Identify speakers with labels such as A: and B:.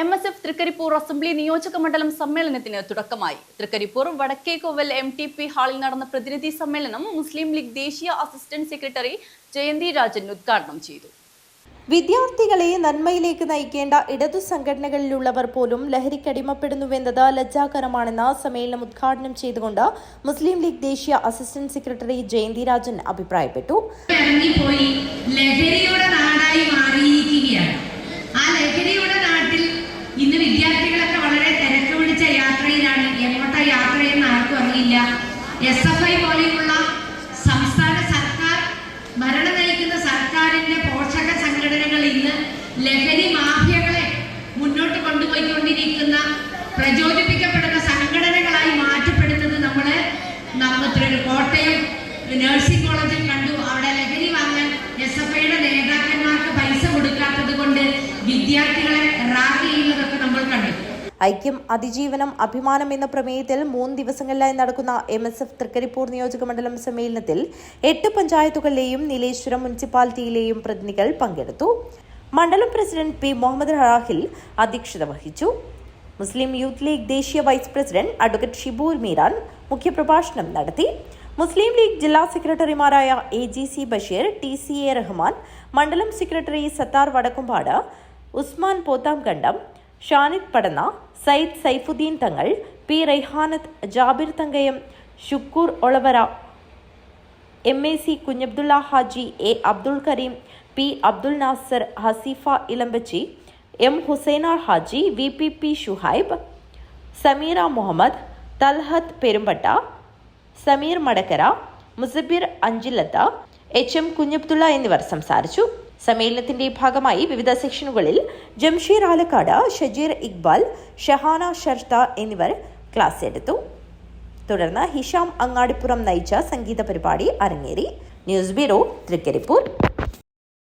A: M S F Thrikaripur assembly നിയോജക മണ്ഡലം സമ്മേളനത്തിന് തുടക്കമായി. Thrikaripur Vadakkekoval M T P ഹാളിൽ നടന്ന പ്രതിനിധി സമ്മേളനം മുസ്ലിം ലീഗ് ദേശീയ അസിസ്റ്റന്റ് സെക്രട്ടറി ജയന്തി രാജൻ ഉദ്ഘാടനം ചെയ്തു.
B: വിദ്യാർത്ഥികളെ നന്മയിലേക്ക് നയിക്കേണ്ട ഇടതു സംഘടനകളിലുള്ളവർ പോലും ലഹരിക്കടിമപ്പെടുന്നുവെന്നത് ലജ്ജാകരമാണെന്ന് സമ്മേളനം ഉദ്ഘാടനം ചെയ്തുകൊണ്ട് മുസ്ലിം ലീഗ് ദേശീയ അസിസ്റ്റന്റ് സെക്രട്ടറി ജയന്തി രാജൻ അഭിപ്രായപ്പെട്ടു.
C: ഇറങ്ങിപ്പോയി. ലഹരിയുടെ നാടായി മാറിയിരിക്കുകയാണ്. എസ് എഫ് ഐ പോലെയുള്ള സംസ്ഥാന സർക്കാർ ഭരണം നയിക്കുന്ന സർക്കാരിന്റെ പോഷക സംഘടനകൾ ഇന്ന് ലഹരി മാഫിയകളെ മുന്നോട്ട് കൊണ്ടുപോയിക്കൊണ്ടിരിക്കുന്ന പ്രചോദിപ്പിക്കപ്പെടുന്ന സംഘടനകളായി മാറ്റപ്പെടുന്നത് നമ്മൾ നമ്മൾ കോട്ടയം നഴ്സിംഗ് കോളേജിൽ
B: ഐക്യം അതിജീവനം അഭിമാനം എന്ന പ്രമേയത്തിൽ മൂന്ന് ദിവസങ്ങളിലായി നടക്കുന്ന എം എസ് എഫ് തൃക്കരിപ്പൂർ നിയോജക മണ്ഡലം സമ്മേളനത്തിൽ എട്ട് പഞ്ചായത്തുകളിലെയും നീലേശ്വരം മുനിസിപ്പാലിറ്റിയിലെയും പ്രതിനിധികൾ പങ്കെടുത്തു. മണ്ഡലം പ്രസിഡന്റ് പി. മുഹമ്മദ് റാഹിൽ അധ്യക്ഷത വഹിച്ചു. മുസ്ലിം യൂത്ത് ലീഗ് ദേശീയ vice president advocate Shiboor Meeran മുഖ്യപ്രഭാഷണം നടത്തി. മുസ്ലിം ലീഗ് ജില്ലാ സെക്രട്ടറിമാരായ A G C Basheer T C A Rahman മണ്ഡലം secretary Sathar Vadakkumpad Usman Pothamkandam Shanid Padanna Sayyid Saifuddin Thangal P Raihanath Jabir Thankayam Shukoor Olavara M A C Kunhabdulla Haji A Abdul Kareem P Abdul Nasar Haseefa Elambachi M Husaina Haji V P P Shuhaib Sameera Muhammad Talhath Perumbatta Sameer Madakkara Musabir Anchilatha H M Kunhabdulla എന്നിവർ സംസാരിച്ചു. സമ്മേളനത്തിന്റെ ഭാഗമായി വിവിധ സെക്ഷനുകളിൽ ജംഷീർ ആലക്കാട് ഷജീർ ഇക്ബാൽ ഷഹാന ഷർത്ത എന്നിവർ class എടുത്തു. തുടർന്ന് Hisham Angadipuram നയിച്ച സംഗീത പരിപാടി അരങ്ങേറി. News bureau Thrikaripur.